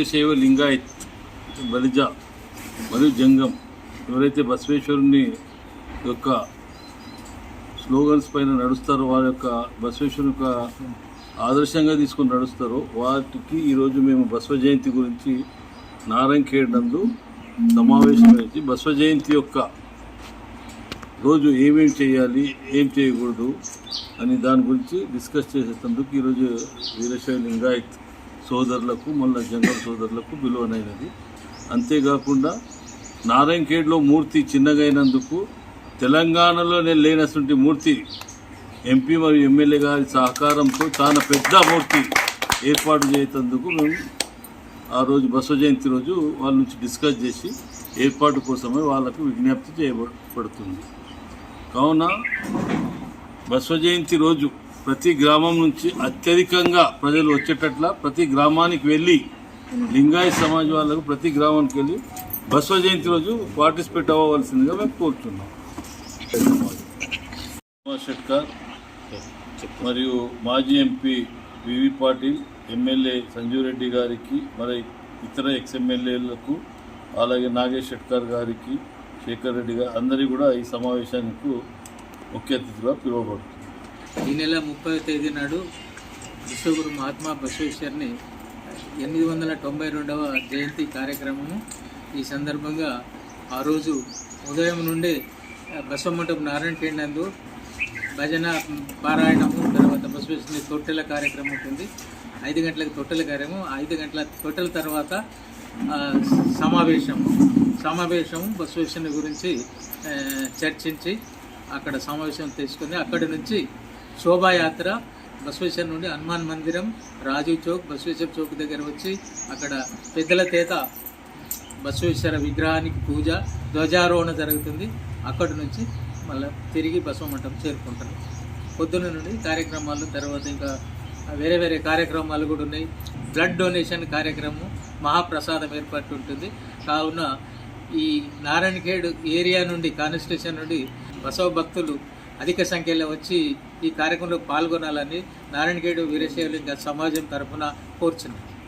వీరశైవ లింగాయత్ బలిజ మరియు జంగం ఎవరైతే బసవేశ్వరుని యొక్క స్లోగన్స్ పైన నడుస్తారో వారి యొక్క బసవేశ్వరుని యొక్క ఆదర్శంగా తీసుకొని నడుస్తారో వాటికి ఈరోజు మేము బసవ జయంతి గురించి నారంఖేడ్ నందు సమావేశం చేసి బసవ జయంతి యొక్క రోజు ఏమేమి చేయాలి ఏం చేయకూడదు అని దాని గురించి డిస్కస్ చేసేటందుకు ఈరోజు వీరశైవ లింగాయత్ సోదరులకు మళ్ళీ జంగల్ సోదరులకు విలువనైనది. అంతేకాకుండా నారాయణఖేడ్లో మూర్తి చిన్నగైనందుకు తెలంగాణలో నేను లేనటువంటి మూర్తి ఎంపీ మరియు ఎమ్మెల్యే గారి సహకారంతో చాలా పెద్ద మూర్తి ఏర్పాటు చేసేందుకు మేము ఆ రోజు బసవ జయంతి రోజు వాళ్ళ నుంచి డిస్కస్ చేసి ఏర్పాటు కోసమే వాళ్ళకు విజ్ఞప్తి చేయబడుతుంది కావున బసవ జయంతి రోజు ప్రతి గ్రామం నుంచి అత్యధికంగా ప్రజలు వచ్చేటట్ల ప్రతి గ్రామానికి వెళ్ళి లింగాయ సమాజ్ వాళ్ళకు ప్రతి గ్రామానికి వెళ్ళి బసవ జయంతి రోజు పార్టిసిపేట్ అవ్వవలసిందిగా మేము కోరుతున్నాం. కుమార్ షెట్కర్ మరియు మాజీ MP V V Patil MLA Sanjeev Reddy గారికి మరి ఇతర ఎక్స్ఎమ్మెల్యేలకు అలాగే నాగేష్ షెట్కర్ గారికి శేఖర్ రెడ్డి గారు అందరి కూడా ఈ సమావేశానికి ముఖ్య అతిథిగా పిలువబడుతుంది. ఈ నెల ముప్పై తేదీ నాడు విశ్వగురు మహాత్మా బసవేశ్వర్ని ఎనిమిది వందల తొంభై రెండవ జయంతి కార్యక్రమము. ఈ సందర్భంగా ఆ రోజు ఉదయం నుండి బసవమంటపు నారాయణ కేంద్రందు భజన పారాయణము తర్వాత బసవేశ్వరుని తొట్టెల కార్యక్రమం ఉంటుంది. ఐదు గంటలకు తొట్టెల కార్యక్రమం ఐదు గంటల తొట్టెల తర్వాత సమావేశము. సమావేశము సమావేశం బసవేశ్వరుని గురించి చర్చించి అక్కడ సమావేశం తీసుకుని అక్కడి నుంచి శోభాయాత్ర బసవేశ్వర నుండి హనుమాన్ మందిరం రాజీవ్ చౌక్ బసవేశ్వర చౌక్ దగ్గర వచ్చి అక్కడ పెద్దల తేత బసవేశ్వర విగ్రహానికి పూజ ధ్వజారోహణ జరుగుతుంది. అక్కడి నుంచి మళ్ళీ తిరిగి బసవ చేరుకుంటారు. పొద్దున్న నుండి కార్యక్రమాలు తర్వాత ఇంకా వేరే వేరే కార్యక్రమాలు కూడా ఉన్నాయి. బ్లడ్ డొనేషన్ కార్యక్రమం మహాప్రసాదం ఏర్పాటు ఉంటుంది. కావున ఈ నారాయణఖేడ్ ఏరియా నుండి కాన్స్టిట్యూషన్ నుండి బసవ భక్తులు అధిక సంఖ్యలో వచ్చి ఈ కార్యక్రమంలో పాల్గొనాలని నారాయణగేడు వీరశైవలింగ సమాజం తరఫున కోరుచున్నాను